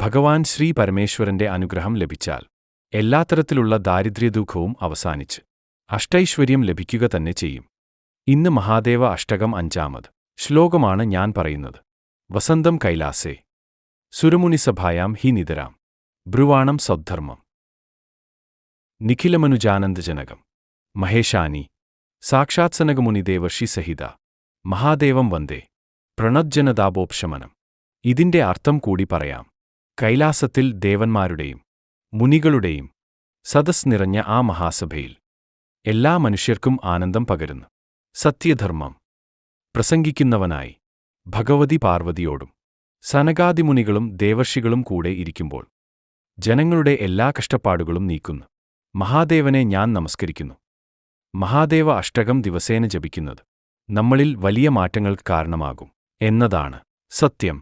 ഭഗവാൻ ശ്രീ പരമേശ്വരന്റെ അനുഗ്രഹം ലഭിച്ചാൽ എല്ലാത്തരത്തിലുള്ള ദാരിദ്ര്യദുഃഖവും അവസാനിച്ച് അഷ്ടൈശ്വര്യം ലഭിക്കുക തന്നെ ചെയ്യും. ഇന്ന് മഹാദേവ അഷ്ടകം അഞ്ചാമത് ശ്ലോകമാണ് ഞാൻ പറയുന്നത്. വസന്തം കൈലാസേ. സുരമുനിസഭായാം ഹി നിതരാം. ബ്രുവാണം സദ്ധർമ്മം. നിഖിലമനുജാനന്ദജനകം. മഹേഷാനി സാക്ഷാത്സനകമുനിദേവർഷി സഹിത. മഹാദേവം വന്ദേ. പ്രണജ്ജനതാപോപ്ശമനം ഇതിന്റെ അർത്ഥം കൂടി പറയാം. കൈലാസത്തിൽ ദേവന്മാരുടെയും മുനികളുടെയും സദസ് നിറഞ്ഞ ആ മഹാസഭയിൽ എല്ലാ മനുഷ്യർക്കും ആനന്ദം പകരുന്നു. സത്യധർമ്മം പ്രസംഗിക്കുന്നവനായി ഭഗവതി പാർവതിയോടും സനകാദിമുനികളും ദേവർഷികളും കൂടെ ഇരിക്കുമ്പോൾ ജനങ്ങളുടെ എല്ലാ കഷ്ടപ്പാടുകളും നീക്കുന്നു. മഹാദേവനെ ഞാൻ നമസ്കരിക്കുന്നു. മഹാദേവ അഷ്ടകം ദിവസേന ജപിക്കുന്നത് നമ്മളിൽ വലിയ മാറ്റങ്ങൾക്ക് കാരണമാകും എന്നതാണ് സത്യം.